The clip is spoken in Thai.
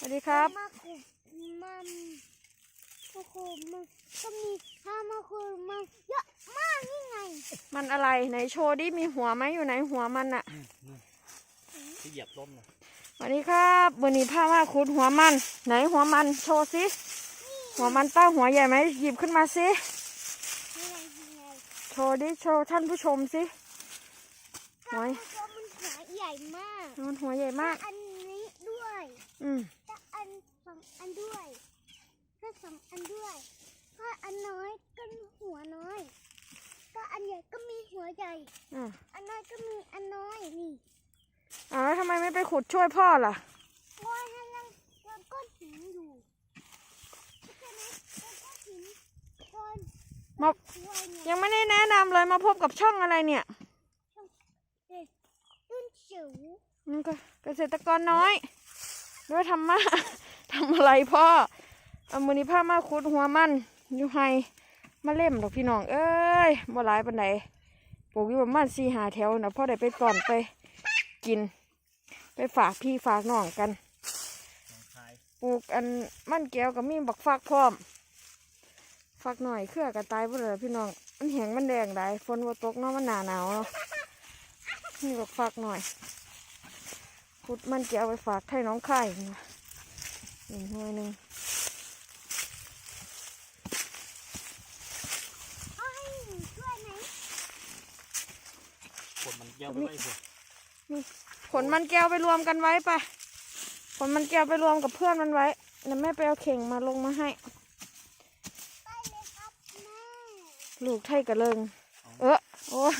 สวัสดีครับมาคุมันมาคุมันก็มีถ้ามาคุมันเยอะมากนี่ไง มันอะไรไหนโชว์ดิมีหัวไหมอยู่ไหนหัวมันอะที่เหยียบต้มนะสวัสดีครับวันนี้พามาขุดหัวมัน ไหนหัวมันโชว์สิหัวมันต้าหัวใหญ่ไหมหยิบขึ้นมาสินี่ไงนี่ไงโชว์ดิโชว์ท่านผู้ชมสิถ้ามันก็มันหัวใหญ่มากมันหัวใหญ่มากอันนี้ด้วย อืมถ้า อันสองอันด้วยถ้าสองอันด้วยถ้าอันน้อยก็หัวน้อย ก็อันใหญ่ก็มีหัวใหญ่อะอันน้อยก็มีอันน้อยนี่อ้าวแล้วทำไมไม่ไปขุดช่วยพ่อล่ะเพราะว่าถ้ายังยังก้อนหินอยู่ใช่ไหมยังก้อนหินก้อนมาหัวเนี่ยยังไม่ได้แนะนำเลยมาพบกับช่องอะไรเนี่ยเด็กต้นจิ๋วอืมก็เกษตรกรน้อย ด้วยทำมา ทำอะไรพ่อเอามือนี้ผ้ามาขุดหัวมันอยู่ให้มาเล่มดอกพี่น้องเอ้ยบ่หลายปันใดปลูกอยู่ประมาณสี่หาแถวนะพ่อได้ไปก่อนไปกิน ไปฝากพี่ฝากน้องกันปลูกอันมันแก้วกับมีบักฟักพร้อมฟักหน่อยเครือกันตายเบ่เลยพี่น้องมันแห้งมันแดงได้ฝนว่าตกเนาะมันหนาหนาวเนาะนี่บักฟักหน่อยขุดมันแก้วไปฝากให้น้องไข่ หนึ่งหน่วยหนึ่งเอาให้หนูช่วยไหมขวดมันเยี่ยวไปไว้สิขนมันแก้วไปรวมกันไว้ไปขนมันแก้วไปรวมกับเพื่อนมันไว้เดี๋ยวแม่ไปเอาเข่งมาลงมาให้ไปเลยครับแม่ลูกไทยกระเลิง เออโอ้ย